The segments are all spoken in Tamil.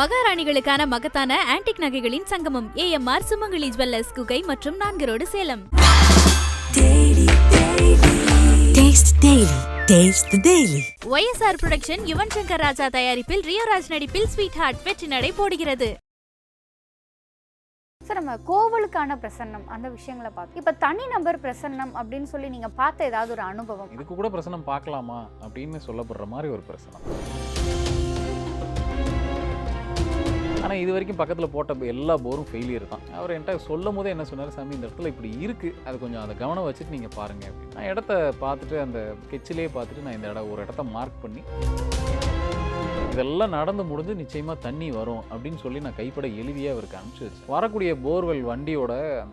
மகாராணிகளுக்கான மகத்தான ஆன்டிக் நகைகளின் சங்கமம். ஏஎம்ஆர் சுமங்கலி ஜுவல்லர்ஸ் குகை மற்றும் நான்கு road Salem Taste Daily. Taste the Daily. YSR production Yuvan Shankar Raja தயாரிப்பில் ரியோராஜ் நடிப்பில் ஸ்வீட் ஹார்ட் வெற்றி நடை போடுகிறது. சார் நம்ம கோவிலுக்கான பிரசன்னம் அந்த விஷயங்களை பார்த்து இப்போ தனி நபர் பிரசன்னம் அப்படின்னு சொல்லி நீங்கள் பார்த்த ஏதாவது ஒரு அனுபவம்? இதுக்கு கூட பிரசனம் பார்க்கலாமா அப்படின்னு சொல்லப்படுற மாதிரி ஒரு பிரசனம் ஆனால் இது வரைக்கும் பக்கத்தில் போட்ட எல்லா போரும் ஃபெயிலியர் தான். அவர் என்கிட்ட சொல்லும் போதே என்ன சொன்னார் சாமி இந்த இடத்துல இப்படி இருக்குது அது கொஞ்சம் அதை கவனம் வச்சுட்டு நீங்கள் பாருங்கள் அப்படின்னு. நான் இடத்த பார்த்துட்டு அந்த கெச்சிலே பார்த்துட்டு நான் இந்த இடம் ஒரு இடத்த மார்க் பண்ணி இதெல்லாம் நடந்து முடிஞ்சு நிச்சயமாக தண்ணி வரும். அப்படின்னு சொல்லி நான் கைப்பட எழுதியே அவருக்கு அனுப்பிச்சு வரக்கூடிய போர்வெல் வண்டியோட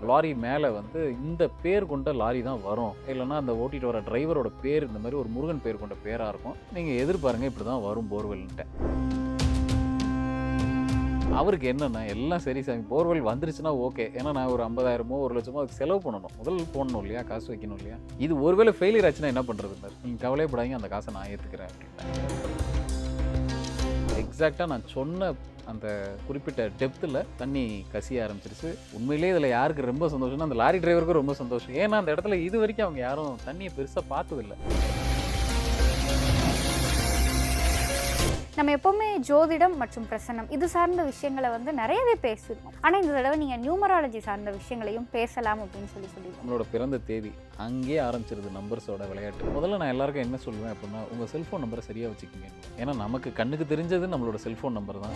லாரி மேலே வந்து இந்த பேர் கொண்ட லாரி தான் வரும். இல்லைனா அந்த ஓட்டிட்டு வர டிரைவரோட பேர் இந்த மாதிரி ஒரு முருகன் பேர் கொண்ட பேராக இருக்கும். நீங்கள் எதிர்பாருங்க இப்படி தான் வரும் போர்வெல்ன்ட்டு. அவருக்கு என்னென்னா எல்லாம் சரி சாமி போர்வெல் வந்துருச்சுன்னா ஓகே. ஏன்னா நான் ஒரு ஐம்பதாயிரமோ ஒரு லட்சமோ அதுக்கு செலவு பண்ணணும். முதல் போடணும் இல்லையா? காசு வைக்கணும் இல்லையா? இது ஒருவேளை ஃபெயிலியர் ஆச்சுன்னா என்ன பண்ணுறது நீங்கள் கவலைப்படாதீங்க அந்த காசை நான் ஏற்றுக்கிறேன் அப்படின்னு எக்ஸாக்டாக நான் சொன்ன அந்த குறிப்பிட்ட டெப்த்தில் தண்ணி கசிய ஆரம்பிச்சிருச்சு. உண்மையிலேயே இதில் யாருக்கு ரொம்ப சந்தோஷம்னா அந்த லாரி டிரைவருக்கும் ரொம்ப சந்தோஷம். ஏன்னா அந்த இடத்துல இது வரைக்கும் அவங்க யாரும் தண்ணியை பெருசாக பார்த்ததில்லை. நம்ம எப்போவுமே ஜோதிடம் மற்றும் பிரசன்னம் இது சார்ந்த விஷயங்களை வந்து நிறையவே பேசியிருக்கோம். ஆனால் இந்த தடவை நீங்கள் நியூமராலஜி சார்ந்த விஷயங்களையும் பேசலாம் அப்படின்னு சொல்லி சொல்லியிருக்கோம். நம்மளோட பிறந்த தேதி அங்கேயே ஆரம்பிச்சிருது நம்பர்ஸோட விளையாட்டு. முதல்ல நான் எல்லாருக்கும் என்ன சொல்லுவேன் அப்படின்னா உங்கள் செல்ஃபோன் நம்பரை சரியாக வச்சுக்கோங்க. ஏன்னா நமக்கு கண்ணுக்கு தெரிஞ்சது நம்மளோட செல்ஃபோன் நம்பர் தான்.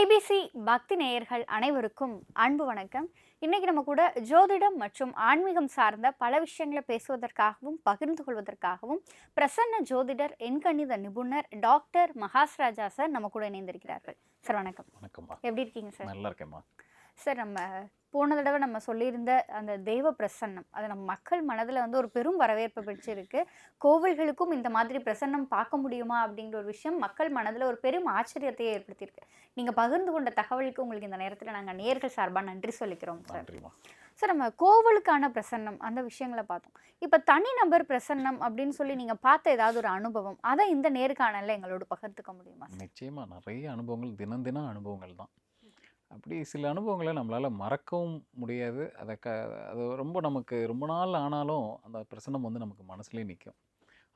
ஐபிசி பக்தி நேயர்கள் அனைவருக்கும் அன்பு வணக்கம். இன்னைக்கு நம்ம கூட ஜோதிடம் மற்றும் ஆன்மீகம் சார்ந்த பல விஷயங்களை பேசுவதற்காகவும் பகிர்ந்து கொள்வதற்காகவும் பிரசன்ன ஜோதிடர் எண்கணித நிபுணர் டாக்டர் மகாஸ்ராஜா சார் நம்ம கூட இணைந்திருக்கிறார்கள். சார் வணக்கம். வணக்கம்மா. எப்படி இருக்கீங்க சார்? நல்லா இருக்கேம்மா. சார் நம்ம போன தடவை நம்ம சொல்லியிருந்த அந்த தெய்வ பிரசன்னம் அது நம்ம மக்கள் மனதில் வந்து ஒரு பெரும் வரவேற்பு பெற்றிருக்கு. கோவில்களுக்கும் இந்த மாதிரி பிரசன்னம் பார்க்க முடியுமா அப்படிங்கிற ஒரு விஷயம் மக்கள் மனதில் ஒரு பெரும் ஆச்சரியத்தையே ஏற்படுத்தியிருக்கு. நீங்கள் பகிர்ந்து கொண்ட தகவலுக்கு உங்களுக்கு இந்த நேரத்தில் நாங்கள் நேர்கள் சார்பாக நன்றி சொல்லிக்கிறோம் சார். சார் நம்ம கோவிலுக்கான பிரசன்னம் அந்த விஷயங்களை பார்த்தோம். இப்போ தனி நபர் பிரசன்னம் அப்படின்னு சொல்லி நீங்கள் பார்த்த ஏதாவது ஒரு அனுபவம் அதை இந்த நேர்காணலில் எங்களோட பகிர்ந்துக்க முடியுமா நிச்சயமாக நிறைய அனுபவங்கள் தினம் தினம் அனுபவங்கள் தான். அப்படி சில அனுபவங்களை நம்மளால் மறக்கவும் முடியாது. அதை க அது ரொம்ப நமக்கு ரொம்ப நாள் ஆனாலும் அந்த பிரசனம் வந்து நமக்கு மனசுலேயே நிற்கும்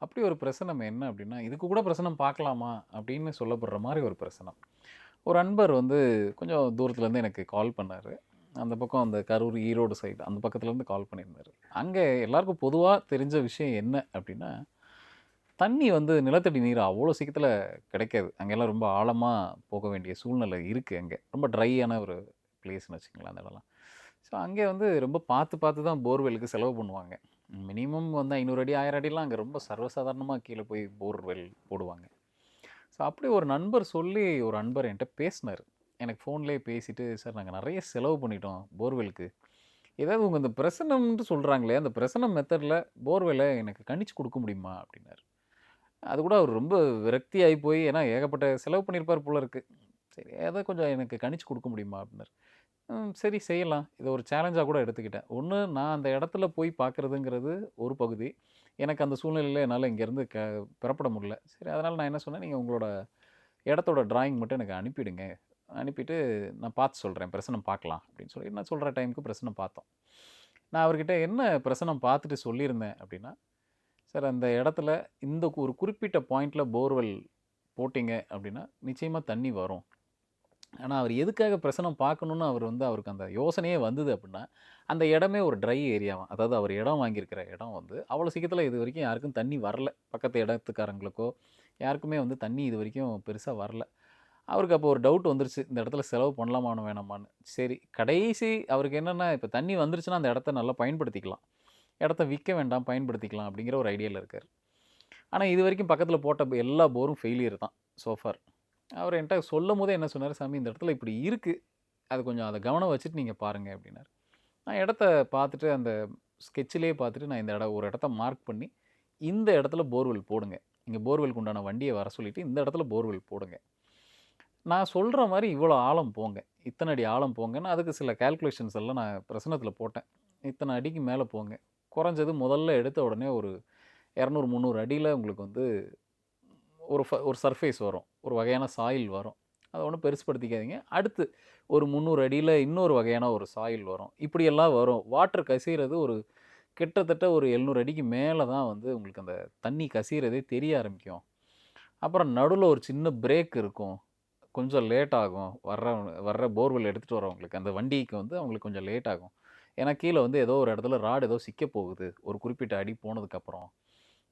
அப்படி ஒரு பிரசனம் என்ன அப்படின்னா இதுக்கு கூட பிரசனம் பார்க்கலாமா? அப்படின்னு சொல்லப்படுற மாதிரி ஒரு பிரசனம். ஒரு அன்பர் வந்து கொஞ்சம் தூரத்துலேருந்து எனக்கு கால் பண்ணார். அந்த பக்கம் அந்த கரூர் ஈரோடு சைடு அந்த பக்கத்துலேருந்து கால் பண்ணியிருந்தார். அங்கே எல்லாருக்கும் பொதுவாக தெரிஞ்ச விஷயம் என்ன அப்படின்னா தண்ணி வந்து நிலத்தடி நீர் அவ்வளோ சீக்கிரத்தில் கிடைக்காது. அங்கெல்லாம் ரொம்ப ஆழமாக போக வேண்டிய சூழ்நிலை இருக்குது அங்கே. ரொம்ப ட்ரையான ஒரு பிளேஸ்னு வச்சுங்களேன் அந்த இடம்லாம். ஸோ அங்கே வந்து ரொம்ப பார்த்து பார்த்து தான் போர்வெலுக்கு செலவு பண்ணுவாங்க. மினிமம் வந்து ஐநூறு அடி ஆயிரம் அடிலாம் அங்கே ரொம்ப சர்வசாதாரணமாக கீழே போய் போர்வெல் போடுவாங்க. ஸோ அப்படி ஒரு நண்பர் சொல்லி ஒரு நண்பர் என்கிட்ட பேசினார். எனக்கு ஃபோன்லேயே பேசிவிட்டு சார் நாங்கள் நிறைய செலவு பண்ணிட்டோம் போர்வெலுக்கு ஏதாவது உங்கள் இந்த பிரசனம்னு சொல்கிறாங்களே அந்த பிரசனம் மெத்தடில் போர்வெலை எனக்கு கணிச்சு கொடுக்க முடியுமா? அப்படின்னாரு. அது கூட அவர் ரொம்ப விரக்தியாகி போய் ஏன்னா ஏகப்பட்ட செலவு பண்ணியிருப்பார் போல இருக்குது சரி அதை கொஞ்சம் எனக்கு கணிச்சு கொடுக்க முடியுமா அப்படின்னாரு. சரி செய்யலாம். இதை ஒரு சேலஞ்சாக கூட எடுத்துக்கிட்டேன். ஒன்று நான் அந்த இடத்துல போய் பார்க்குறதுங்கிறது ஒரு பகுதி. எனக்கு அந்த சூழ்நிலையில் என்னால் இங்கேருந்து க பெறப்பட முடியல. சரி அதனால் நான் என்ன சொன்னேன்? நீங்கள் உங்களோட இடத்தோட டிராயிங் மட்டும் எனக்கு அனுப்பிடுங்க. அனுப்பிட்டு நான் பார்த்து சொல்கிறேன் பிரசனம் பார்க்கலாம் அப்படின்னு சொல்லி நான் சொல்கிற டைமுக்கு பிரசனம் பார்த்தோம். நான் அவர்கிட்ட என்ன பிரசனம் பார்த்துட்டு சொல்லியிருந்தேன் அப்படின்னா சார் அந்த இடத்துல இந்த ஒரு குறிப்பிட்ட பாயிண்டில் போர்வெல் போட்டிங்க அப்படின்னா நிச்சயமாக தண்ணி வரும். ஆனால் அவர் எதுக்காக பிரசனம் பார்க்கணுன்னு அவர் வந்து அவருக்கு அந்த யோசனையே வந்தது அப்படின்னா அந்த இடமே ஒரு ட்ரை ஏரியாவும் அதாவது அவர் இடம் வாங்கியிருக்கிற இடம் வந்து அவ்வளோ சீக்கிரத்தில் இது வரைக்கும் யாருக்கும் தண்ணி வரல. பக்கத்து இடத்துக்காரங்களுக்கோ யாருக்குமே வந்து தண்ணி இது வரைக்கும் பெருசாக வரல. அவருக்கு அப்போ ஒரு டவுட் வந்துருச்சு. இந்த இடத்துல செலவு பண்ணலாமான்னு வேணாமான்னு. சரி கடைசி அவருக்கு என்னென்னா இப்போ தண்ணி வந்துருச்சுன்னா அந்த இடத்த நல்லா பயன்படுத்திக்கலாம். இடத்த விற்க வேண்டாம் பயன்படுத்திக்கலாம் அப்படிங்கிற ஒரு ஐடியாவில் இருக்கார். ஆனால் இது வரைக்கும் பக்கத்தில் போட்ட எல்லா போரும் ஃபெயிலியர் தான் சோஃபார் அவர் என்கிட்ட சொல்லும் போதே என்ன சொன்னார் சாமி இந்த இடத்துல இப்படி இருக்குது அது கொஞ்சம் அதை கவனம் வச்சுட்டு நீங்கள் பாருங்கள் அப்படின்னார். நான் இடத்த பார்த்துட்டு அந்த ஸ்கெட்சிலே பார்த்துட்டு நான் இந்த இடம் ஒரு இடத்த மார்க் பண்ணி இந்த இடத்துல போர்வெல் போடுங்க. இங்கே போர்வெலுக்கு உண்டான வண்டியை வர சொல்லிவிட்டு இந்த இடத்துல போர்வெல் போடுங்க. நான் சொல்கிற மாதிரி இவ்வளோ ஆழம் போங்க. இத்தனை அடி ஆழம் போங்கன்னு அதுக்கு சில கால்குலேஷன்ஸ் எல்லாம் நான் பிரசனத்தில் போட்டேன். இத்தனை அடிக்கு மேலே போங்க. குறைஞ்சது முதல்ல எடுத்த உடனே ஒரு இரநூறு முந்நூறு அடியில் உங்களுக்கு வந்து ஒரு ஃப ஒரு சர்ஃபேஸ் வரும். ஒரு வகையான சாயில் வரும். அதை ஒன்றும் பெருசுப்படுத்திக்காதீங்க அடுத்து ஒரு முந்நூறு அடியில் இன்னொரு வகையான ஒரு சாயில் வரும். இப்படியெல்லாம் வரும். வாட்டர் கசிகிறது ஒரு கிட்டத்தட்ட ஒரு எழுநூறு அடிக்கு மேலே தான் வந்து உங்களுக்கு அந்த தண்ணி கசிகிறதே தெரிய ஆரம்பிக்கும். அப்புறம் நடுவில் ஒரு சின்ன பிரேக் இருக்கும். கொஞ்சம் லேட் ஆகும். வர்ற வர்ற போர்வெல் எடுத்துகிட்டு வரவங்களுக்கு. அந்த வண்டிக்கு வந்து அவங்களுக்கு கொஞ்சம் லேட் ஆகும். ஏன்னா கீழே வந்து ஏதோ ஒரு இடத்துல ராடு ஏதோ சிக்க போகுது. ஒரு குறிப்பிட்ட அடி போனதுக்கப்புறம்.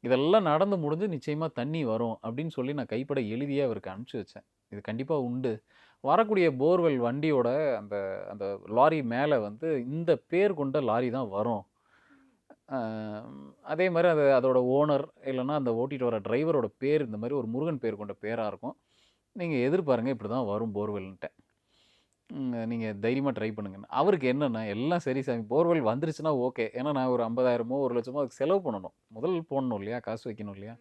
இதெல்லாம் நடந்து முடிஞ்சு நிச்சயமாக தண்ணி வரும் அப்படின்னு சொல்லி நான் கைப்பட எழுதியே அவருக்கு அனுப்பிச்சி வச்சேன். இது கண்டிப்பாக உண்டு. வரக்கூடிய போர்வெல் வண்டியோட அந்த அந்த லாரி மேலே வந்து இந்த பேர் கொண்ட லாரி தான் வரும். அதே மாதிரி அது அதோட ஓனர் இல்லைன்னா அந்த ஓட்டிகிட்டு வர டிரைவரோட பேர் இந்த மாதிரி ஒரு முருகன் பேர் கொண்ட பேராக இருக்கும். நீங்கள் எதிர்பாருங்க இப்படி தான் வரும் போர்வெல்ன்ட்டு நீங்கள் தைரியமாக ட்ரை பண்ணுங்க அவருக்கு என்னென்னா எல்லாம் சரி சாமி போர்வெல் வந்துருச்சுன்னா ஓகே. ஏன்னா நான் ஒரு ஐம்பதாயிரமோ ஒரு லட்சமோ அதுக்கு செலவு பண்ணணும். முதல் போடணும் இல்லையா? காசு வைக்கணும் இல்லையா?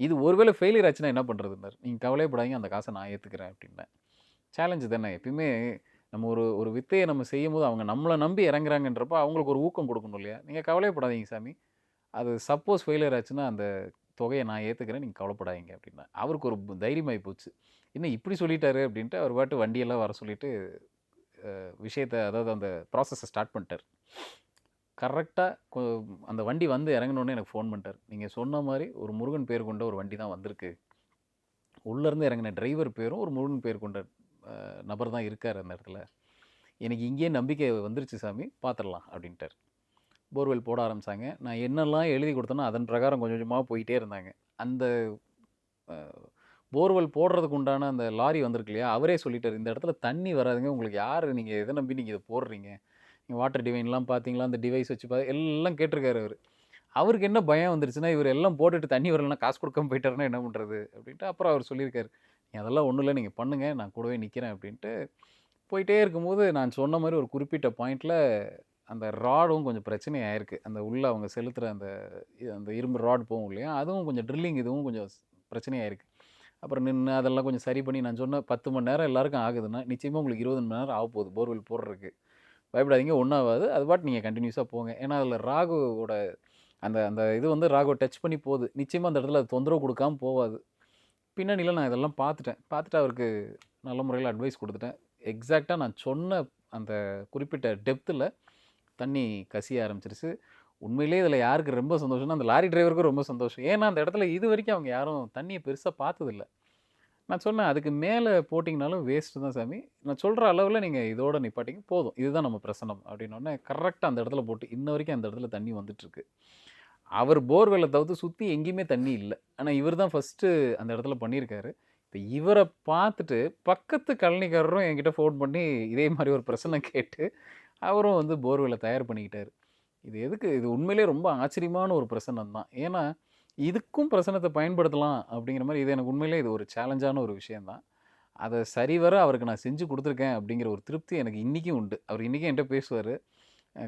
இது ஒருவேளை ஃபெயிலியர் ஆச்சுன்னா என்ன பண்ணுறதுன்னார் நீங்கள் கவலைப்படாதீங்க அந்த காசை நான் ஏற்றுக்கிறேன் அப்படின்னேன் சேலஞ்சு தானே? எப்பயுமே நம்ம ஒரு ஒரு வித்தையை நம்ம செய்யும் போது அவங்க நம்மளை நம்பி இறங்குறாங்கன்றப்ப அவங்களுக்கு ஒரு ஊக்கம் கொடுக்கணும் இல்லையா? நீங்கள் கவலைப்படாதீங்க சாமி. அது சப்போஸ் ஃபெயிலியர் ஆச்சுன்னா அந்த தொகையை நான் ஏற்றுக்கிறேன் நீங்கள் கவலைப்படாதீங்க அப்படின்னா. அவருக்கு ஒரு தைரியமாகி போச்சு. என்ன இப்படி சொல்லிட்டாரு அப்படின்ட்டு அவர் பாட்டு வண்டியெல்லாம் வர சொல்லிட்டு விஷயத்தை அதாவது அந்த ப்ராசஸை ஸ்டார்ட் பண்ணிட்டார். கரெக்டாக அந்த வண்டி வந்து இறங்கினோடனே எனக்கு ஃபோன் பண்ணிட்டார். நீங்கள் சொன்ன மாதிரி ஒரு முருகன் பேர் கொண்ட ஒரு வண்டி தான் வந்திருக்கு. உள்ளேருந்து இறங்கின டிரைவர் பேரும் ஒரு முருகன் பேர் கொண்ட நபர் தான் இருக்கார் அந்த இடத்துல. எனக்கு இங்கேயே நம்பிக்கை வந்துருச்சு சாமி பார்த்துடலாம் அப்படின்ட்டார். போர்வெல் போட ஆரம்பித்தாங்க நான் என்னெல்லாம் எழுதி கொடுத்தேனோ அதன் பிரகாரம் கொஞ்சம் கொஞ்சமாக போயிட்டே இருந்தாங்க. அந்த போர்வெல் போடுறதுக்கு உண்டான அந்த லாரி வந்திருக்கு இல்லையா? அவரே சொல்லிட்டார் இந்த இடத்துல தண்ணி வராதுங்க. உங்களுக்கு யார் நீங்கள் எதை நம்பி நீங்கள் இதை போடுறீங்க? நீங்கள் வாட்டர் டிவைன்லாம் பார்த்தீங்களா? அந்த டிவைஸ் வச்சு பார்த்து எல்லாம் கேட்டிருக்காரு அவர். அவருக்கு என்ன பயம் வந்துருச்சுன்னா இவர் எல்லாம் போட்டுட்டு தண்ணி வரலன்னா காசு கொடுக்காம போயிட்டாருன்னா என்ன பண்ணுறது அப்படின்ட்டு அப்புறம் அவர் சொல்லியிருக்காரு "நீ அதெல்லாம் ஒன்றும் இல்லை. நீங்கள் பண்ணுங்கள் நான் கூடவே நிற்கிறேன் அப்படின்ட்டு போயிட்டே இருக்கும்போது நான் சொன்ன மாதிரி ஒரு குறிப்பிட்ட பாயிண்டில் அந்த ராடும் கொஞ்சம் பிரச்சனை ஆயிருக்கு. அந்த உள்ளே அவங்க செலுத்துகிற அந்த அந்த இரும்பு ராட் போகும் இல்லையா? அதுவும் கொஞ்சம் ட்ரில்லிங் இதுவும் கொஞ்சம் பிரச்சனையாயிருக்கு அப்புறம் நின்று அதெல்லாம் கொஞ்சம் சரி பண்ணி நான் சொன்ன பத்து மணி நேரம் எல்லாருக்கும் ஆகுதுன்னா நிச்சயமாக உங்களுக்கு இருபது மணி நேரம் ஆக போகுது போர்வெல் போடுறதுக்கு. பயப்படாதீங்க ஒன்றாவது அது பாட்டு நீங்கள் கண்டினியூஸாக போங்க. ஏன்னா அதில் ராகுவோட அந்த அந்த இது வந்து ராகுவை டச் பண்ணி போகுது. நிச்சயமாக அந்த இடத்துல அது தொந்தரவு கொடுக்காம போகாது. பின்னணியில் நான் இதெல்லாம் பார்த்துட்டேன். பார்த்துட்டு அவருக்கு நல்ல முறையில் அட்வைஸ் கொடுத்துட்டேன். எக்ஸாக்டாக நான் சொன்ன அந்த குறிப்பிட்ட டெப்த்தில் தண்ணி கசிய ஆரம்பிச்சிருச்சு. உண்மையிலே இதில் யாருக்கு ரொம்ப சந்தோஷம்னா அந்த லாரி டிரைவருக்கும் ரொம்ப சந்தோஷம். ஏன்னா அந்த இடத்துல இது வரைக்கும் அவங்க யாரும் தண்ணியை பெருசாக பார்த்ததில்ல. நான் சொன்னேன் அதுக்கு மேலே போட்டிங்கனாலும் வேஸ்ட்டு தான் சாமி. நான் சொல்கிற அளவில் நீங்கள் இதோட நிப்பாட்டிங்க போதும். இதுதான் நம்ம பிரசனம் அப்படின்னோடனே கரெக்டாக அந்த இடத்துல போட்டு இன்ன வரைக்கும் அந்த இடத்துல தண்ணி வந்துட்டுருக்கு. அவர் போர்வெல்லை தவிர்த்து சுற்றி எங்கேயுமே தண்ணி இல்லை. ஆனால் இவர் தான் ஃபஸ்ட்டு அந்த இடத்துல பண்ணியிருக்காரு இப்போ இவரை பார்த்துட்டு பக்கத்து கழனிக்காரரும் என்கிட்ட ஃபோன் பண்ணி இதே மாதிரி ஒரு பிரச்சனை கேட்டு அவரும் வந்து போர்வெல்லை தயார் பண்ணிக்கிட்டார். இது எதுக்கு? இது உண்மையிலே ரொம்ப ஆச்சரியமான ஒரு பிரசனம் தான். ஏன்னா இதுக்கும் பிரசனத்தை பயன்படுத்தலாம் அப்படிங்கிற மாதிரி இது எனக்கு உண்மையிலே இது ஒரு சேலஞ்சான ஒரு விஷயந்தான் அதை சரிவர அவருக்கு நான் செஞ்சு கொடுத்துருக்கேன் அப்படிங்கிற ஒரு திருப்தி எனக்கு இன்றைக்கும் உண்டு. அவர் இன்றைக்கும் என்கிட்ட பேசுவார்.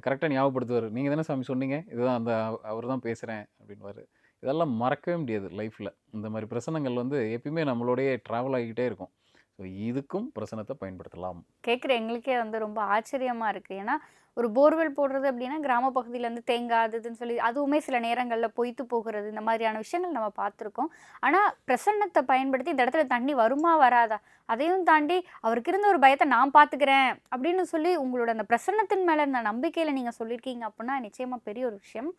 கரெக்டாக ஞாபகப்படுத்துவார். நீங்கள் தானே சாமி சொன்னீங்க? இதுதான் அந்த அவர் தான் பேசுகிறேன் அப்படின்வாரு இதெல்லாம் மறக்கவே முடியாது லைஃப்பில் இந்த மாதிரி பிரசனங்கள் வந்து எப்பயுமே நம்மளோடையே ட்ராவல் ஆகிக்கிட்டே இருக்கும். ஸோ இதுக்கும் பிரசனத்தை பயன்படுத்தலாம். கேட்குற எங்களுக்கே வந்து ரொம்ப ஆச்சரியமாக இருக்குது ஏன்னா ஒரு போர்வெல் போடுறது அப்படின்னா கிராம பகுதியில இருந்து தேங்காய் சொல்லி அதுவுமே சில நேரங்களில் பொய்த்து போகிறது இந்த மாதிரியான விஷயங்கள் நம்ம பார்த்துருக்கோம். ஆனால் பிரசன்னத்தை பயன்படுத்தி இந்த இடத்துல தண்ணி வருமா வராதா? அதையும் தாண்டி அவருக்கு இருந்த ஒரு பயத்தை நான் பார்த்துக்கிறேன் அப்படின்னு சொல்லி உங்களோட அந்த பிரசன்னத்தின் மேலே இந்த நம்பிக்கையில் நீங்கள் சொல்லியிருக்கீங்க அப்படின்னா நிச்சயமாக பெரிய ஒரு விஷயம்.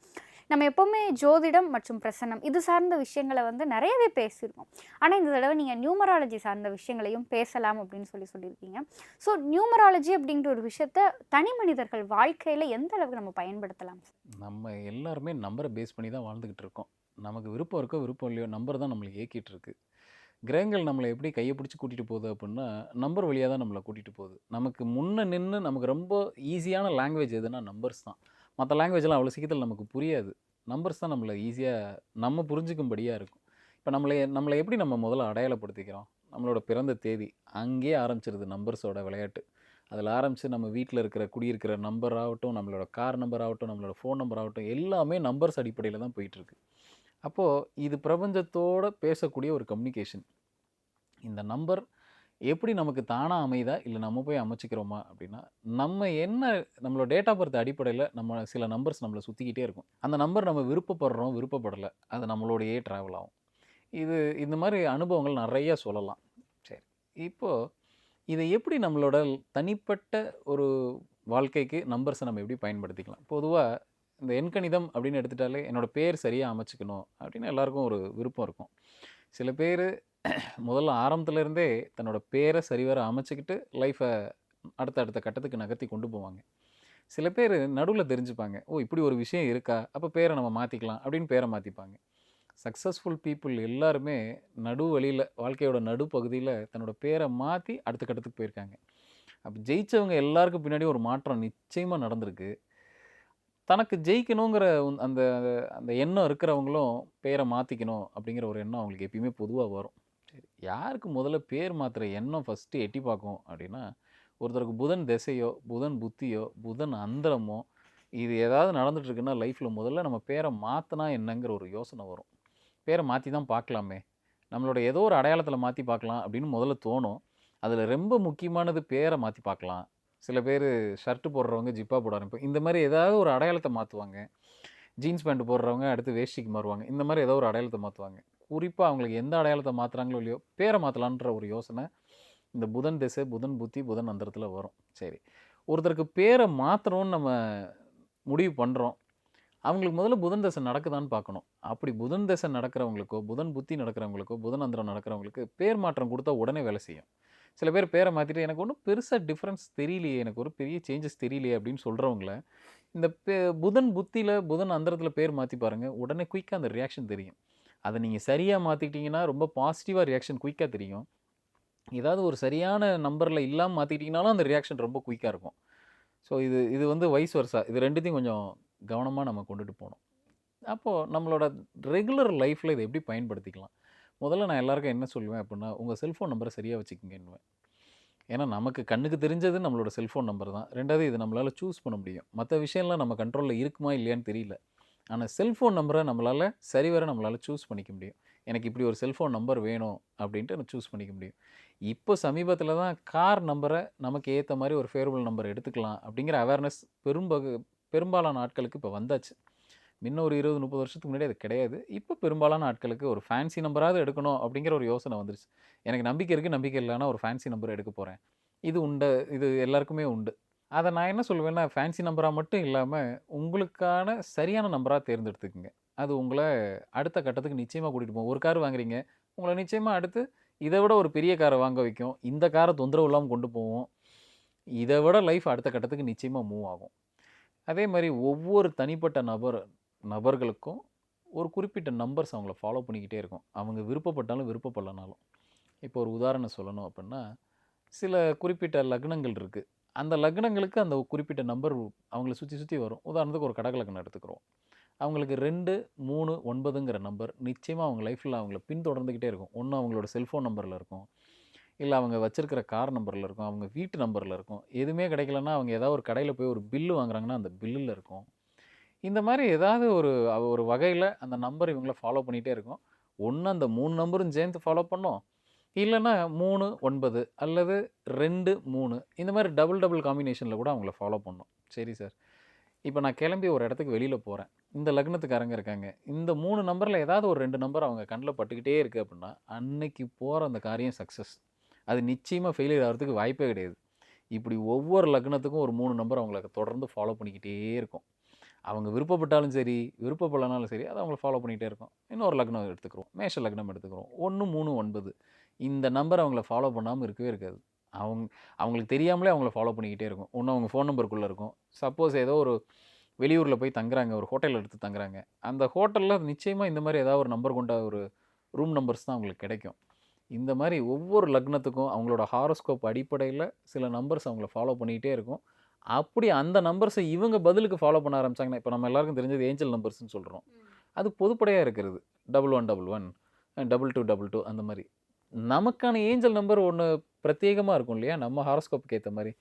நம்ம எப்போவுமே ஜோதிடம் மற்றும் பிரசன்னம் இது சார்ந்த விஷயங்களை வந்து நிறையவே பேசியிருக்கோம். ஆனால் இந்த தடவை நீங்கள் நியூமராலஜி சார்ந்த விஷயங்களையும் பேசலாம் அப்படின்னு சொல்லி சொல்லியிருக்கீங்க. ஸோ நியூமராலஜி அப்படின்ற ஒரு விஷயத்த தனி மனிதர்கள் வாழ்க்கையில் எந்த அளவுக்கு நம்ம பயன்படுத்தலாம்? நம்ம எல்லாருமே நம்பரை பேஸ் பண்ணி தான் வாழ்ந்துக்கிட்டு இருக்கோம். நமக்கு விருப்பம் இருக்கோ விருப்பம் இல்லையோ நம்பர் தான் நம்மளை ஏக்கிட்டு இருக்கு. கிரகங்கள் நம்மளை எப்படி கையை பிடிச்சி கூட்டிகிட்டு போகுது அப்படின்னா நம்பர் வழியாக தான் நம்மளை கூட்டிகிட்டு போகுது. நமக்கு முன்னே நின்று நமக்கு ரொம்ப ஈஸியான லாங்குவேஜ் எதுனா நம்பர்ஸ் தான். மற்ற லாங்குவேஜ்லாம் அவ்வளோ சீக்கிரத்தில் நமக்கு புரியாது. நம்பர்ஸ் தான் நம்மளை ஈஸியாக நம்ம புரிஞ்சுக்கும்படியாக இருக்கும். இப்போ நம்மளை நம்மளை எப்படி நம்ம முதல்ல அடையாளப்படுத்திக்கிறோம்? நம்மளோட பிறந்த தேதி அங்கேயே ஆரம்பிச்சிருது நம்பர்ஸோட விளையாட்டு. அதில் ஆரம்பித்து நம்ம வீட்டில் இருக்கிற குடியிருக்கிற நம்பர் ஆகட்டும் நம்மளோட கார் நம்பர் ஆகட்டும் நம்மளோட ஃபோன் நம்பர் ஆகட்டும் எல்லாமே நம்பர்ஸ் அடிப்படையில் தான் போயிட்டுருக்கு. அப்போது இது பிரபஞ்சத்தோட பேசக்கூடிய ஒரு கம்யூனிகேஷன் இந்த நம்பர் எப்படி நமக்கு தானாக அமைதா இல்லை நம்ம போய் அமைச்சிக்கிறோமா? அப்படின்னா நம்ம என்ன நம்மளோட டேட் ஆஃப் பர்த் அடிப்படையில் நம்ம சில நம்பர்ஸ் நம்மளை சுற்றிக்கிட்டே இருக்கும். அந்த நம்பர் நம்ம விருப்பப்படுறோம் விருப்பப்படலை அது நம்மளோடையே ட்ராவல் ஆகும். இது இந்த மாதிரி அனுபவங்கள் நிறையா சொல்லலாம். சரி. இப்போது இதை எப்படி நம்மளோட தனிப்பட்ட ஒரு வாழ்க்கைக்கு நம்பர்ஸை நம்ம எப்படி பயன்படுத்திக்கலாம்? பொதுவாக இந்த எண்கணிதம் அப்படின்னு எடுத்துட்டாலே என்னோட பேர் சரியாக அமைச்சிக்கணும் அப்படின்னு எல்லாருக்கும் ஒரு விருப்பம் இருக்கும். சில பேர் முதல்ல ஆரம்பத்துலேருந்தே தன்னோட பேரை சரிவர அமைச்சிக்கிட்டு லைஃப்பை அடுத்த அடுத்த கட்டத்துக்கு நகர்த்தி கொண்டு போவாங்க. சில பேர் நடுவில் தெரிஞ்சுப்பாங்க ஓ இப்படி ஒரு விஷயம் இருக்கா? அப்போ பேரை நம்ம மாற்றிக்கலாம் அப்படின்னு பேரை மாற்றிப்பாங்க சக்ஸஸ்ஃபுல் பீப்புள் எல்லாருமே நடு வழியில் வாழ்க்கையோட நடுப்பகுதியில் தன்னோட பேரை மாற்றி அடுத்த கட்டத்துக்கு போயிருக்காங்க. அப்போ ஜெயித்தவங்க எல்லாருக்கும் பின்னாடி ஒரு மாற்றம் நிச்சயமாக நடந்திருக்கு. தனக்கு ஜெயிக்கணுங்கிற அந்த அந்த எண்ணம் இருக்கிறவங்களும் பேரை மாற்றிக்கணும் அப்படிங்கிற ஒரு எண்ணம் அவங்களுக்கு எப்பயுமே பொதுவாக வரும். சரி யாருக்கு முதல்ல பேர் மாத்திர எண்ணம் ஃபஸ்ட்டு எட்டி பார்க்கும் அப்படின்னா ஒருத்தருக்கு புதன் திசையோ புதன் புத்தியோ புதன் அந்தரமோ இது ஏதாவது நடந்துட்டுருக்குன்னா லைஃப்பில் முதல்ல நம்ம பேரை மாற்றினா என்னங்கிற ஒரு யோசனை வரும். பேரை மாற்றி தான் பார்க்கலாமே. நம்மளோட ஏதோ ஒரு அடையாளத்தில் மாற்றி பார்க்கலாம் அப்படின்னு முதல்ல தோணும். அதில் ரொம்ப முக்கியமானது பேரை மாற்றி பார்க்கலாம். சில பேர் ஷர்ட்டு போடுறவங்க ஜிப்பா போட ஆரம்பிப்போம் இந்த மாதிரி ஏதாவது ஒரு அடையாளத்தை மாற்றுவாங்க ஜீன்ஸ் பேண்ட் போடுறவங்க அடுத்து வேஷ்டிக்கு மாறுவாங்க. இந்த மாதிரி ஏதோ ஒரு அடையாளத்தை மாற்றுவாங்க குறிப்பாக அவங்களுக்கு எந்த அடையாளத்தை மாற்றுறாங்களோ இல்லையோ பேரை மாற்றலான்ற ஒரு யோசனை இந்த புதன் திசை புதன் புத்தி புதன் அந்தரத்தில் வரும். சரி. ஒருத்தருக்கு பேரை மாற்றணும்னு நம்ம முடிவு பண்ணுறோம் அவங்களுக்கு முதல்ல புதன் தசை நடக்குதான்னு பார்க்கணும். அப்படி புதன் தசை நடக்கிறவங்களுக்கோ புதன் புத்தி நடக்கிறவங்களுக்கோ புதன் அந்தரம் நடக்கிறவங்களுக்கு பேர் மாற்றம் கொடுத்தா உடனே வேலை செய்யும். சில பேர் பேரை மாற்றிட்டு எனக்கு ஒன்றும் பெருசாக டிஃப்ரென்ஸ் தெரியலையே எனக்கு ஒரு பெரிய சேஞ்சஸ் தெரியலையே அப்படின்னு சொல்கிறவங்கள இந்த பே புதன் புத்தியில் புதன் அந்தரத்தில் பேர் மாற்றி பாருங்கள் உடனே குயிக்காக அந்த ரியாக்ஷன் தெரியும். அதை நீங்கள் சரியாக மாற்றிக்கிட்டிங்கன்னா ரொம்ப பாசிட்டிவாக ரியாக்ஷன் குயிக்காக தெரியும். ஏதாவது ஒரு சரியான நம்பரில் இல்லாமல் மாற்றிக்கிட்டிங்கனாலும் அந்த ரியாக்ஷன் ரொம்ப குயிக்காக இருக்கும். ஸோ இது இது வந்து வயசு வருஷா இது ரெண்டுத்தையும் கொஞ்சம் கவனமாக நம்ம கொண்டுட்டு போகணும் அப்போது நம்மளோட ரெகுலர் லைஃப்பில் இதை எப்படி பயன்படுத்திக்கலாம்? முதல்ல நான் எல்லாருக்கும் என்ன சொல்லுவேன் அப்படின்னா உங்கள் செல்ஃபோன் நம்பரை சரியாக வச்சுக்கிங்கன்னுவேன். ஏன்னா நமக்கு கண்ணுக்கு தெரிஞ்சது நம்மளோட செல்ஃபோன் நம்பர் தான். ரெண்டாவது இது நம்மளால் சூஸ் பண்ண முடியும். மற்ற விஷயம்லாம் நம்ம கண்ட்ரோலில் இருக்குமா இல்லையான்னு தெரியல. ஆனால் செல்ஃபோன் நம்பரை நம்மளால் சரிவர நம்மளால் சூஸ் பண்ணிக்க முடியும். எனக்கு இப்படி ஒரு செல்ஃபோன் நம்பர் வேணும் அப்படின்ட்டு நான் சூஸ் பண்ணிக்க முடியும். இப்போ சமீபத்தில் தான் கார் நம்பரை நமக்கு ஏற்ற மாதிரி ஒரு ஃபேவரபுள் நம்பர் எடுத்துக்கலாம் அப்படிங்கிற அவேர்னஸ் பெரும்பகு பெரும்பாலான ஆட்களுக்கு இப்போ வந்தாச்சு. முன்ன ஒரு இருபது முப்பது வருஷத்துக்கு முன்னாடி அது கிடையாது. இப்போ பெரும்பாலான ஆட்களுக்கு ஒரு ஃபேன்சி நம்பராவது எடுக்கணும் அப்படிங்கிற ஒரு யோசனை வந்துருச்சு. எனக்கு நம்பிக்கை இருக்குது நம்பிக்கை இல்லைன்னா ஒரு ஃபேன்சி நம்பர் எடுக்க போகிறேன் இது உண்டு இது எல்லாருக்குமே உண்டு. அதை நான் என்ன சொல்லுவேன்னா ஃபேன்சி நம்பராக மட்டும் இல்லாமல் உங்களுக்கான சரியான நம்பராக தேர்ந்தெடுத்துக்குங்க. அது உங்களை அடுத்த கட்டத்துக்கு நிச்சயமாக கூட்டிகிட்டு போகும். ஒரு கார் வாங்குறீங்க. உங்களை நிச்சயமாக அடுத்து இதை விட ஒரு பெரிய காரை வாங்க வைக்கும். இந்த காரை தொந்தரவு இல்லாமல் கொண்டு போவோம். இதை விட லைஃப் அடுத்த கட்டத்துக்கு நிச்சயமாக மூவ் ஆகும். அதே மாதிரி ஒவ்வொரு தனிப்பட்ட நபர் நபர்களுக்கும் ஒரு குறிப்பிட்ட நம்பர்ஸ் அவங்கள ஃபாலோ பண்ணிக்கிட்டே இருக்கும். அவங்க விருப்பப்பட்டாலும் விருப்பப்படலனாலும். இப்போ ஒரு உதாரணம் சொல்லணும் அப்படின்னா சில குறிப்பிட்ட லக்னங்கள் இருக்குது அந்த லக்னங்களுக்கு அந்த குறிப்பிட்ட நம்பர் அவங்கள சுற்றி சுற்றி வரும். உதாரணத்துக்கு ஒரு கடக லக்னம் எடுத்துக்கிறோம். அவங்களுக்கு ரெண்டு மூணு ஒன்பதுங்கிற நம்பர் நிச்சயமாக அவங்க லைஃப்பில் அவங்கள பின்தொடர்ந்துக்கிட்டே இருக்கும். ஒன்று அவங்களோட செல்ஃபோன் நம்பரில் இருக்கும். இல்லை அவங்க வச்சுருக்கிற கார் நம்பரில் இருக்கும். அவங்க வீட்டு நம்பரில் இருக்கும். எதுவுமே கிடைக்கலன்னா அவங்க ஏதாவது ஒரு கடையில் போய் ஒரு பில்லு வாங்குறாங்கன்னா அந்த பில்லில் இருக்கும். இந்த மாதிரி ஏதாவது ஒரு ஒரு வகையில் அந்த நம்பர் இவங்கள ஃபாலோ பண்ணிகிட்டே இருக்கும். ஒன்று அந்த மூணு நம்பரும் சேர்ந்து ஃபாலோ பண்ணோம். இல்லைன்னா மூணு ஒன்பது அல்லது ரெண்டு மூணு இந்த மாதிரி டபுள் டபுள் காம்பினேஷனில் கூட அவங்கள ஃபாலோ பண்ணும். சரி சார் இப்போ நான் கிளம்பி ஒரு இடத்துக்கு வெளியில் போகிறேன் இந்த லக்னத்துக்காரங்க இருக்காங்க. இந்த மூணு நம்பரில் ஏதாவது ஒரு ரெண்டு நம்பர் அவங்க கண்ணில் பட்டுக்கிட்டே இருக்குது அப்படின்னா அன்னைக்கு போகிற அந்த காரியம் சக்ஸஸ் அது நிச்சயமாக ஃபெயிலியர் ஆகிறதுக்கு வாய்ப்பே கிடையாது. இப்படி ஒவ்வொரு லக்னத்துக்கும் ஒரு மூணு நம்பர் அவங்கள தொடர்ந்து ஃபாலோ பண்ணிக்கிட்டே இருக்கும். அவங்க விருப்பப்பட்டாலும் சரி விருப்பப்படலனாலும் சரி அதை அவங்கள ஃபாலோ பண்ணிகிட்டே இருக்கும். இன்னொரு லக்னம் எடுத்துக்கிறோம். மேஷ லக்னம் எடுத்துக்கிறோம். ஒன்று மூணு ஒன்பது. இந்த நம்பர் அவங்கள ஃபாலோ பண்ணாமல் இருக்கவே இருக்காது. அவங்க அவங்களுக்கு தெரியாமலே அவங்கள ஃபாலோ பண்ணிக்கிட்டே இருக்கும். ஒன்று அவங்க ஃபோன் நம்பருக்குள்ளே இருக்கும். சப்போஸ் ஏதோ ஒரு வெளியூரில் போய் தங்குறாங்க ஒரு ஹோட்டல் எடுத்து தங்குறாங்க. அந்த ஹோட்டலில் நிச்சயமாக இந்த மாதிரி ஏதாவது ஒரு நம்பர் கொண்ட ஒரு ரூம் நம்பர்ஸ் தான் அவங்களுக்கு கிடைக்கும். இந்த மாதிரி ஒவ்வொரு லக்னத்துக்கும் அவங்களோட ஹாரோஸ்கோப் அடிப்படையில் சில நம்பர்ஸ் அவங்கள ஃபாலோ பண்ணிக்கிட்டே இருக்கும். அப்படி அந்த நம்பர்ஸை இவங்க பதிலுக்கு ஃபாலோ பண்ண ஆரம்பிச்சாங்கன்னா இப்போ நம்ம எல்லாருக்கும் தெரிஞ்சது ஏஞ்சல் நம்பர்ஸ்னு சொல்கிறோம் அது பொதுப்படையாக இருக்கிறது. Double one double one double two double two அந்த மாதிரி. நமக்கான ஏஞ்சல் நம்பர் ஒன்று பிரத்யேகமாக இருக்கும் இல்லையா? நம்ம ஹாரோஸ்கோப்புக்கு ஏற்ற மாதிரி.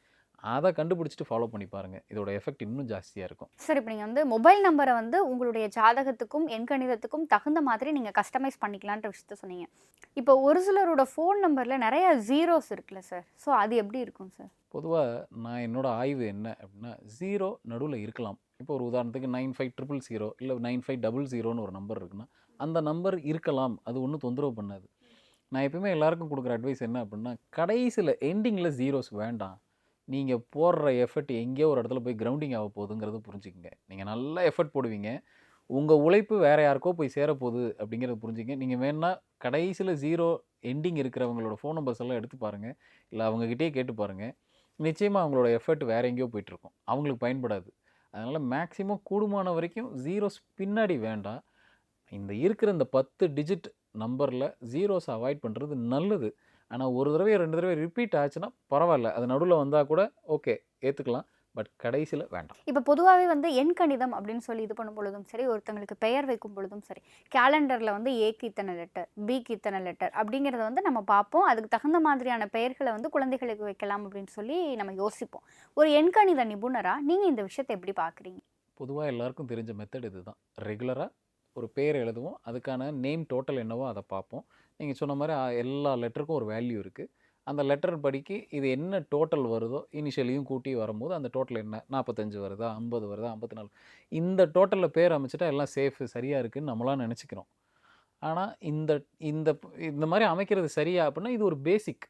அதை கண்டுபிடிச்சிட்டு ஃபாலோ பண்ணி பாருங்கள் இதோட எஃபெக்ட் இன்னும் ஜாஸ்தியாக இருக்கும். சார் இப்போ நீங்கள் வந்து மொபைல் நம்பரை வந்து உங்களுடைய ஜாதகத்துக்கும் எண்கணிதத்துக்கும் தகுந்த மாதிரி நீங்கள் கஸ்டமைஸ் பண்ணிக்கலான்ற விஷயத்த சொன்னீங்க. இப்போ ஒரு சிலரோட ஃபோன் நம்பரில் நிறைய ஜீரோஸ் இருக்குல்ல சார் ஸோ அது எப்படி இருக்கும் சார் பொதுவாக நான் என்னோட ஆய்வு என்ன அப்படின்னா ஜீரோ நடுவில் இருக்கலாம். இப்போ ஒரு உதாரணத்துக்கு நைன் ஃபைவ் ட்ரிபிள் ஜீரோ இல்லை நைன் ஃபைவ் டபுள் ஜீரோன்னு ஒரு நம்பர் இருக்குன்னா அந்த நம்பர் இருக்கலாம். அது ஒன்றும் தொந்தரவு பண்ணாது. நான் எப்பயுமே எல்லாருக்கும் கொடுக்குற அட்வைஸ் என்ன அப்படின்னா கடைசியில் எண்டிங்கில் ஜீரோஸ் வேண்டாம். நீங்கள் போடுற எஃபர்ட் எங்கேயோ ஒரு இடத்துல போய் கிரவுண்டிங் ஆக போகுதுங்கிறத புரிஞ்சுக்கங்க. நீங்கள் நல்ல எஃபர்ட் போடுவீங்க. உங்கள் உழைப்பு வேறு யாருக்கோ போய் சேரப்போகுது அப்படிங்கிறத புரிஞ்சுங்க நீங்கள் வேணால் கடைசியில் ஜீரோ எண்டிங் இருக்கிறவங்களோட ஃபோன் நம்பர்ஸ் எல்லாம் எடுத்து பாருங்கள் இல்லை அவங்கக்கிட்டே கேட்டு பாருங்கள் நிச்சயமாக அவங்களோட எஃபர்ட் வேறு எங்கேயோ போயிட்டுருக்கும் அவங்களுக்கு பயன்படாது. அதனால் மேக்ஸிமம் கூடுமான வரைக்கும் ஜீரோஸ் பின்னாடி வேண்டாம். இந்த இருக்கிற இந்த பத்து டிஜிட் நம்பரில் ஜீரோஸ் அவாய்ட் பண்ணுறது நல்லது. ஆனால் ஒரு தடவை ரெண்டு தடவை ரிப்பீட் ஆச்சுன்னா பரவாயில்ல. அது நடுவில் வந்தால் கூட ஓகே ஏற்றுக்கலாம் பட் கடைசியில் வேண்டாம். இப்போ பொதுவாகவே வந்து எண் கணிதம் அப்படின்னு சொல்லி இது பண்ணும் பொழுதும் சரி ஒருத்தங்களுக்கு பெயர் வைக்கும் பொழுதும் சரி கேலண்டரில் வந்து ஏக்கு இத்தனை லெட்டர் பிக்கு இத்தனை லெட்டர் அப்படிங்கிறத வந்து நம்ம பார்ப்போம். அதுக்கு தகுந்த மாதிரியான பெயர்களை வந்து குழந்தைகளுக்கு வைக்கலாம் அப்படின்னு சொல்லி நம்ம யோசிப்போம். ஒரு எண்கணித நிபுணராக நீங்கள் இந்த விஷயத்தை எப்படி பார்க்குறீங்க? பொதுவாக எல்லாருக்கும் தெரிஞ்ச மெத்தட் இதுதான் ரெகுலராக ஒரு பேர் எழுதுவோம். அதுக்கான நேம் டோட்டல் என்னவோ அதை பார்ப்போம். நீங்கள் சொன்ன மாதிரி எல்லா லெட்டருக்கும் ஒரு வேல்யூ இருக்குது அந்த லெட்டர் படிக்கு இது என்ன டோட்டல் வருதோ இனிஷியலையும் கூட்டி வரும்போது அந்த டோட்டல் என்ன? நாற்பத்தஞ்சு வருதா? ஐம்பது வருதா? ஐம்பத்தி நாலு இந்த டோட்டலில் பேர் அமைச்சிட்டா எல்லாம் சேஃப் சரியாக இருக்குதுன்னு நம்மளாம் நினச்சிக்கிறோம். ஆனால் இந்த இந்த இந்த மாதிரி அமைக்கிறது சரியா அப்படின்னா இது ஒரு பேசிக்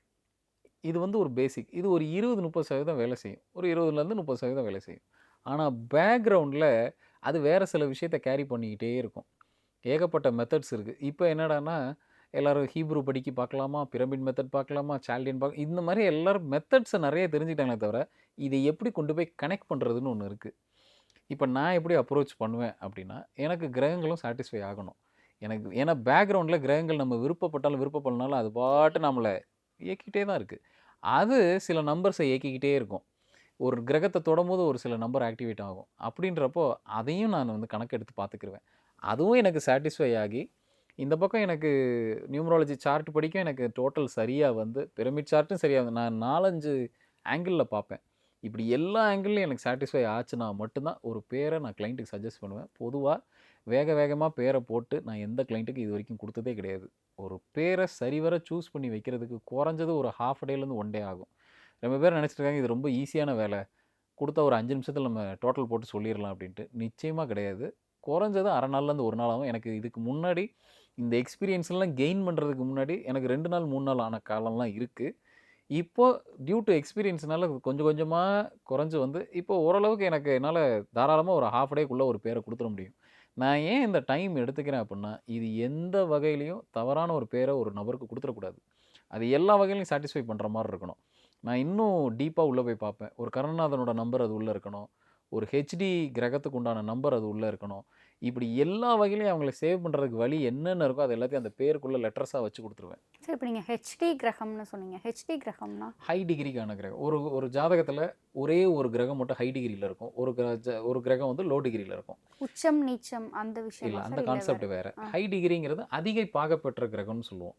இது வந்து ஒரு பேசிக் இது ஒரு இருபது முப்பது சதவீதம் வேலை செய்யும். ஒரு இருபதுலேருந்து முப்பது சதவீதம் வேலை செய்யும். ஆனால் பேக்ரவுண்டில் அது வேறு சில விஷயத்த கேரி பண்ணிக்கிட்டே இருக்கும். ஏகப்பட்ட மெத்தட்ஸ் இருக்குது இப்போ என்னடான்னா எல்லாரும் ஹீப்ரூ படிக்க பார்க்கலாமா? பிரமிட் மெத்தட் பார்க்கலாமா? சால்டியன் பார்க்க இந்த மாதிரி எல்லோரும் மெத்தட்ஸை நிறைய தெரிஞ்சுக்கிட்டாங்களே தவிர இதை எப்படி கொண்டு போய் கனெக்ட் பண்ணுறதுன்னு ஒன்று இருக்குது இப்போ நான் எப்படி அப்ரோச் பண்ணுவேன் அப்படின்னா எனக்கு கிரகங்களும் சாட்டிஸ்ஃபை ஆகணும். எனக்கு ஏன்னா பேக்ரவுண்டில் கிரகங்கள் நம்ம விருப்பப்பட்டாலும் விருப்பப்படனாலும் அது பாட்டு நம்மளை இயக்கிக்கிட்டே தான் இருக்குது அது சில நம்பர்ஸை இயக்கிக்கிட்டே இருக்கும். ஒரு கிரகத்தை தொடும்போது ஒரு சில நம்பர் ஆக்டிவேட் ஆகும். அப்படின்றப்போ அதையும் நான் வந்து கணக்கெடுத்து பார்த்துக்கிருவேன். அதுவும் எனக்கு சாட்டிஸ்ஃபை ஆகி இந்த பக்கம் எனக்கு நியூமராலஜி சார்ட் படிக்கும் எனக்கு டோட்டல் சரியாக வந்து பிரமிட் சார்ட்டும் சரியாக வந்து நான் நாலஞ்சு ஆங்கிளில் பார்ப்பேன். இப்படி எல்லா ஆங்கிள்லையும் எனக்கு சாட்டிஸ்ஃபை ஆச்சுன்னா மட்டும்தான் ஒரு பேரை நான் கிளைண்ட்டுக்கு சஜஸ்ட் பண்ணுவேன். பொதுவாக வேக வேகமாக பேரை போட்டு நான் எந்த கிளைண்ட்டுக்கு இது வரைக்கும் கொடுத்ததே கிடையாது. ஒரு பேரை சரிவர சூஸ் பண்ணி வைக்கிறதுக்கு குறைஞ்சது ஒரு ஹாஃப் டேலேருந்து ஒன் டே ஆகும். ரொம்ப பேர் நினச்சிட்டு இருக்காங்க இது ரொம்ப ஈஸியான வேலை. கொடுத்தா ஒரு அஞ்சு நிமிஷத்தில் நம்ம டோட்டல் போட்டு சொல்லிடலாம் அப்படின்ட்டு நிச்சயமாக கிடையாது. குறைஞ்சது அரை நாள்லேருந்து ஒரு நாள் ஆகும் எனக்கு இதுக்கு முன்னாடி இந்த எக்ஸ்பீரியன்ஸ்லாம் கெயின் பண்ணுறதுக்கு முன்னாடி எனக்கு ரெண்டு நாள் மூணு நாள் ஆன காலம்லாம் இருக்குது இப்போது டியூ டு எக்ஸ்பீரியன்ஸ்னால கொஞ்சம் கொஞ்சமாக குறைஞ்சி வந்து இப்போ ஓரளவுக்கு எனக்கு என்னால் தாராளமாக ஒரு ஹாஃப் டேக்குள்ளே ஒரு பேரை கொடுத்துட முடியும். நான் ஏன் இந்த டைம் எடுத்துக்கிறேன் அப்படின்னா இது எந்த வகையிலையும் தவறான ஒரு பேரை ஒரு நபருக்கு கொடுத்துடக்கூடாது. அது எல்லா வகையிலையும் சாட்டிஸ்ஃபை பண்ணுற மாதிரி இருக்கணும். நான் இன்னும் டீப்பாக உள்ளே போய் பார்ப்பேன். ஒரு கருணாநாதனோட நம்பர் அது உள்ளே இருக்கணும். ஒரு ஹெச்டி கிரகத்துக்கு உண்டான நம்பர் அது உள்ளே இருக்கணும். இப்படி எல்லா வகையிலையும் அவங்கள சேவ் பண்ணுறதுக்கு வழி என்னென்ன இருக்கோ அது எல்லாத்தையும் அந்த பேருக்குள்ளே லெட்டர்ஸாக வச்சு கொடுத்துருவேன். சரி இப்போ நீங்கள் ஹெச்டி கிரகம்னு சொன்னீங்க. ஹெச்டி கிரகம்னா? ஹை டிகிரிக்கான கிரகம். ஒரு ஒரு ஜாதகத்தில் ஒரே ஒரு கிரகம் மட்டும் ஹை டிகிரியில் இருக்கும். ஒரு ஒரு கிரகம் வந்து லோ டிகிரியில் இருக்கும். உச்சம் நீச்சம் அந்த விஷயம் இல்லை அந்த கான்செப்ட் வேறு. ஹை டிகிரிங்கிறது அதிக பாகப்பெற்ற கிரகம்னு சொல்லுவோம்.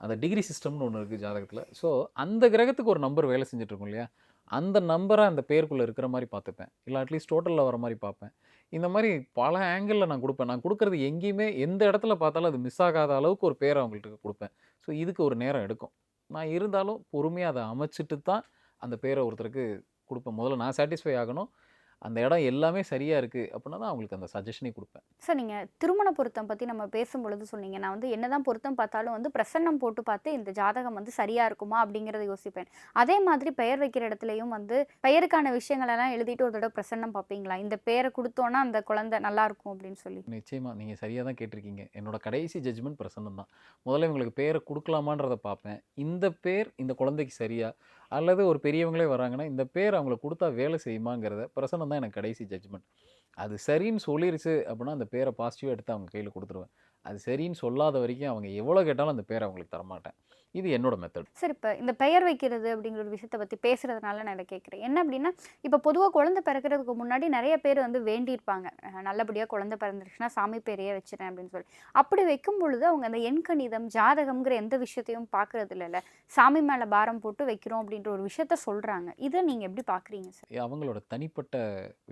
அந்த டிகிரி சிஸ்டம்னு ஒன்று இருக்குது ஜாதகத்தில். ஸோ அந்த கிரகத்துக்கு ஒரு நம்பர் வேலை செஞ்சுட்டு இருக்கும் இல்லையா? அந்த நம்பரை அந்த பேருக்குள்ளே இருக்கிற மாதிரி பார்த்துப்பேன். இல்லை அட்லீஸ்ட் டோட்டலில் வர மாதிரி பார்ப்பேன். இந்த மாதிரி பல ஆங்கிளில் நான் கொடுப்பேன். நான் கொடுக்கறது எங்கேயுமே எந்த இடத்துல பார்த்தாலும் அது மிஸ் ஆகாத அளவுக்கு ஒரு பேரை அவங்கள்ட்ட கொடுப்பேன். ஸோ இதுக்கு ஒரு நேரம் எடுக்கும். நான் இருந்தாலும் பொறுமையாக அதை அமைச்சிட்டு தான் அந்த பேரை ஒருத்தருக்கு கொடுப்பேன். முதல்ல நான் சாட்டிஸ்ஃபை ஆகணும். அந்த இடம் எல்லாமே சரியாக இருக்குது அப்படின்னா தான் அவங்களுக்கு அந்த சஜஷனே கொடுப்பேன். சார் நீங்கள் திருமண பொருத்தம் பற்றி நம்ம பேசும்பொழுது சொன்னீங்க. நான் வந்து என்னதான் பொருத்தம் பார்த்தாலும் வந்து பிரசன்னம் போட்டு பார்த்து இந்த ஜாதகம் வந்து சரியாக இருக்குமா அப்படிங்கிறத யோசிப்பேன். அதே மாதிரி பெயர் வைக்கிற இடத்துலையும் வந்து பெயருக்கான விஷயங்களெல்லாம் எழுதிட்டு ஒரு தடவை பிரசன்னம் பார்ப்பீங்களா? இந்த பேரை கொடுத்தோன்னா அந்த குழந்தை நல்லா இருக்கும் அப்படின்னு சொல்லி. நிச்சயமாக நீங்கள் சரியாக தான் கேட்டிருக்கீங்க. என்னோட கடைசி ஜட்ஜ்மெண்ட் பிரசன்னம் தான். முதல்ல இவங்களுக்கு பேரை கொடுக்கலாமான்றதை பார்ப்பேன். இந்த பேர் இந்த குழந்தைக்கு சரியா? அல்லது ஒரு பெரியவங்களே வராங்கன்னா இந்த பேர் அவங்களுக்கு கொடுத்தா வேலை செய்யுமாங்கிறத பிரசனம் தான் எனக்கு கடைசி ஜட்ஜ்மெண்ட் அது சரின்னு சொல்லிருச்சு அப்படின்னா அந்த பேரை பாசிட்டிவாக எடுத்து அவங்க கையில் கொடுத்துருவேன். அது சரின்னு சொல்லாத வரைக்கும் அவங்க எவ்வளோ கேட்டாலும் அந்த பேரை அவங்களுக்கு தரமாட்டேன். இது என்னோட மெத்தட் சார் இப்போ இந்த பெயர் வைக்கிறது அப்படிங்கிற ஒரு விஷயத்தை பற்றி பேசுகிறதுனால நான் இதை கேட்குறேன். என்ன அப்படின்னா இப்போ பொதுவாக குழந்தை பிறக்கிறதுக்கு முன்னாடி நிறைய பேர் வந்து வேண்டியிருப்பாங்க. நல்லபடியாக குழந்தை பிறந்துருச்சுன்னா சாமி பேரையே வச்சிடறேன் அப்படின்னு சொல்லி. அப்படி வைக்கும் பொழுது அவங்க அந்த எண்கணிதம் ஜாதகம்ங்கிற எந்த விஷயத்தையும் பார்க்கறது இல்லைல்ல சாமி மேலே பாரம் போட்டு வைக்கிறோம் அப்படின்ற ஒரு விஷயத்த சொல்கிறாங்க இதை நீங்கள் எப்படி பார்க்குறீங்க சார்? அவங்களோட தனிப்பட்ட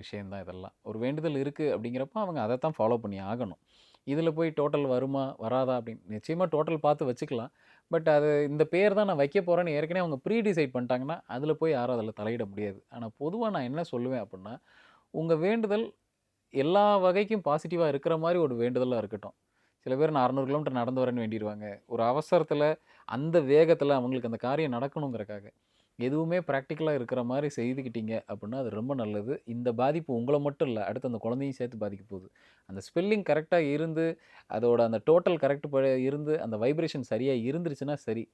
விஷயந்தான் இதெல்லாம். ஒரு வேண்டுதல் இருக்குது அப்படிங்கிறப்ப அவங்க அதை தான் ஃபாலோ பண்ணி ஆகணும். இதில் போய் டோட்டல் வருமா வராதா அப்படின்னு. நிச்சயமாக டோட்டல் பார்த்து வச்சுக்கலாம். பட் அது இந்த பேர் தான் நான் வைக்க போகிறேன்னு ஏற்கனவே அவங்க ப்ரீ டிசைட் பண்ணிட்டாங்கன்னா அதில் போய் யாரும் அதில் தலையிட முடியாது. ஆனால் பொதுவாக நான் என்ன சொல்லுவேன் அப்படின்னா உங்கள் வேண்டுதல் எல்லா வகைக்கும் பாசிட்டிவாக இருக்கிற மாதிரி ஒரு வேண்டுதலாக இருக்கட்டும். சில பேர் நான் அறநூறு கிலோமீட்டர் நடந்து வரேன்னு வேண்டிடுவாங்க ஒரு அவசரத்தில் அந்த வேகத்தில் அவங்களுக்கு அந்த காரியம் நடக்கணுங்கிறக்காக. எதுவுமே ப்ராக்டிக்கலாக இருக்கிற மாதிரி செய்துக்கிட்டீங்க அப்படின்னா அது ரொம்ப நல்லது. இந்த பாதிப்பு உங்களை மட்டும் இல்லை அடுத்து அந்த குழந்தையும் சேர்த்து பாதிக்க போகுது. அந்த ஸ்பெல்லிங் கரெக்டாக இருந்து அதோட அந்த டோட்டல் கரெக்ட் இருந்து அந்த வைப்ரேஷன் சரியாக இருந்துருச்சுன்னா சரி.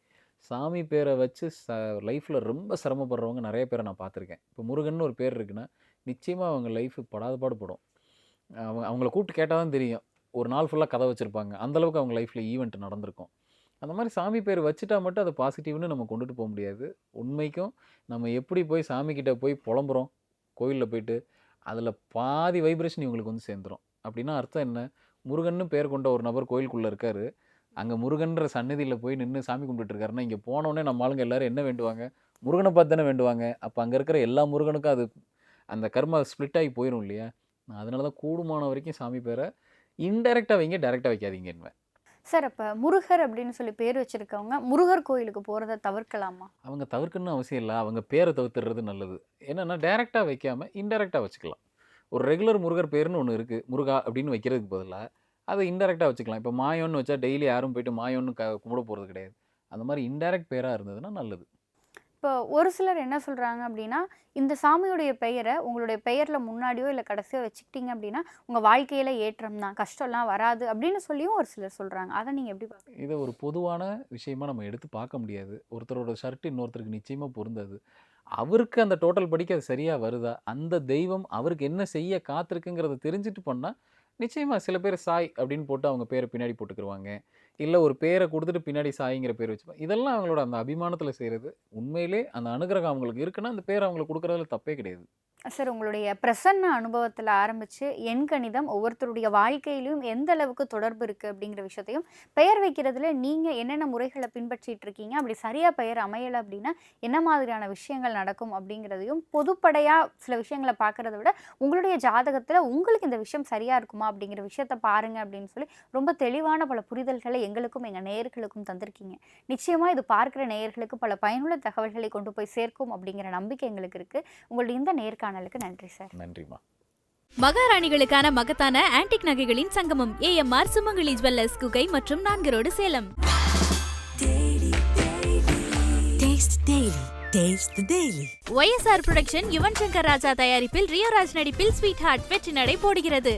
சாமி பேரை வச்சு ச லைஃப்பில் ரொம்ப சிரமப்படுறவங்க நிறைய பேரை நான் பார்த்துருக்கேன். இப்போ முருகன் ஒரு பேர் இருக்குன்னா நிச்சயமாக அவங்க லைஃப் படாத பாடுபடும் அவங்க அவங்கள கூப்பிட்டு கேட்டால் தான் தெரியும். ஒரு நாள் ஃபுல்லாக கதை வச்சுருப்பாங்க. அந்தளவுக்கு அவங்க லைஃப்பில் ஈவெண்ட் நடந்திருக்கும். அந்த மாதிரி சாமி பேர் வச்சுட்டா மட்டும் அது பாசிட்டிவ்னு நம்ம கொண்டுட்டு போக முடியாது. உண்மைக்கும் நம்ம எப்படி போய் சாமிக்கிட்ட போய் புலம்புறோம் கோயிலில் போயிட்டு அதில் பாதி வைப்ரேஷன் இவங்களுக்கு வந்து சேர்ந்துரும். அப்படின்னா அர்த்தம் என்ன? முருகன்னு பேர் கொண்ட ஒரு நபர் கோயிலுக்குள்ளே இருக்காரு. அங்கே முருகன்ற சன்னதியில் போய் நின்று சாமி கும்பிட்டுருக்காருன்னா இங்கே போனோடனே நம்ம ஆளுங்க எல்லாரும் என்ன வேண்டுவாங்க? முருகனை பார்த்து தானே வேண்டுவாங்க. அப்போ அங்கே இருக்கிற எல்லா முருகனுக்கும் அது அந்த கர்மா ஸ்ப்ளிட் ஆகி போயிடும் இல்லையா? அதனால தான் கூடுமான வரைக்கும் சாமி பேரை இன்டெரக்டாக வைங்க டேரெக்டாக வைக்காதீங்க சார் அப்போ முருகர் அப்படின்னு சொல்லி பேர் வச்சிருக்கவங்க முருகர் கோயிலுக்கு போகிறத தவிர்க்கலாமா? அவங்க தவிர்க்கணும்னு அவசியம் இல்லை. அவங்க பேரை தவிர்த்துறது நல்லது. என்னென்னா டைரெக்டாக வைக்காமல் இன்டெரக்டாக வச்சுக்கலாம். ஒரு ரெகுலர் முருகர் பேர்னு ஒன்று இருக்குது முருகா அப்படின்னு வைக்கிறதுக்கு பதிலாக அதை இன்டெரக்டாக வச்சுக்கலாம். இப்போ மாயோன்னு வச்சா டெய்லி யாரும் போயிட்டு மாயோன்னு க கும்பிட போகிறது கிடையாது. அந்த மாதிரி இன்டெரக்ட் பேராக இருந்ததுன்னா நல்லது. இப்போ ஒரு சிலர் என்ன சொல்கிறாங்க அப்படின்னா இந்த சாமியுடைய பெயரை உங்களுடைய பெயரில் முன்னாடியோ இல்லை கடைசியோ வச்சுக்கிட்டீங்க அப்படின்னா உங்கள் வாழ்க்கையில் ஏற்றம் தான் கஷ்டம்லாம் வராது அப்படின்னு சொல்லியும் ஒரு சிலர் சொல்கிறாங்க அதை நீங்கள் எப்படி பார்க்க இதை ஒரு பொதுவான விஷயமா நம்ம எடுத்து பார்க்க முடியாது. ஒருத்தரோட ஷர்ட் இன்னொருத்தருக்கு நிச்சயமாக பொருந்தாது. அவருக்கு அந்த டோட்டல் படிக்க அது சரியாக வருதா? அந்த தெய்வம் அவருக்கு என்ன செய்ய காத்திருக்குங்கிறத தெரிஞ்சுட்டு பண்ணால் நிச்சயமாக சில பேர் சாய் அப்படின்னு போட்டு அவங்க பேரை பின்னாடி போட்டுக்கிருவாங்க. இல்லை ஒரு பேரை கொடுத்துட்டு பின்னாடி சாய்ங்கிற பேர் வச்சுப்பேன். இதெல்லாம் அவங்களோட அந்த அபிமானத்தில் செய்கிறது உண்மையிலே அந்த அனுகிரகம் அவங்களுக்கு இருக்குன்னா அந்த பேர் அவங்களுக்கு கொடுக்குறதுல தப்பே கிடையாது. சார் உங்களுடைய பிரசன்ன அனுபவத்தில் ஆரம்பித்து எண் கணிதம் ஒவ்வொருத்தருடைய வாழ்க்கையிலும் எந்த அளவுக்கு தொடர்பு இருக்குது அப்படிங்கிற விஷயத்தையும் பெயர் வைக்கிறதுல நீங்கள் என்னென்ன முறைகளை பின்பற்றிட்டு இருக்கீங்க அப்படி சரியாக பெயர் அமையலை அப்படின்னா என்ன மாதிரியான விஷயங்கள் நடக்கும் அப்படிங்கிறதையும் பொதுப்படையாக சில விஷயங்களை பார்க்குறத விட உங்களுடைய ஜாதகத்தில் உங்களுக்கு இந்த விஷயம் சரியாக இருக்குமா அப்படிங்கிற விஷயத்த பாருங்கள் அப்படின்னு சொல்லி ரொம்ப தெளிவான பல புரிதல்களை எங்களுக்கும் எங்கள் நேயர்களுக்கும் தந்திருக்கீங்க. நிச்சயமாக இது பார்க்குற நேயர்களுக்கு பல பயனுள்ள தகவல்களை கொண்டு போய் சேர்க்கும் அப்படிங்கிற நம்பிக்கை எங்களுக்கு இருக்குது உங்களுடைய இந்த நேர்காணலுக்கு நன்றி சார். நன்றிம்மா. மகாராணிகளுக்கான மகத்தான ஆன்டிக் நகைகளின் சங்கமம் ஏஎம்ஆர் சுமங்கலி ஜுவல்லர்ஸ் குகை மற்றும் நான்கு road Salem. YSR production Yuvan Shankar Raja தயாரிப்பில் ரியோராஜ் நடிப்பில் ஸ்வீட் ஹார்ட் வெற்றி நடை போடுகிறது.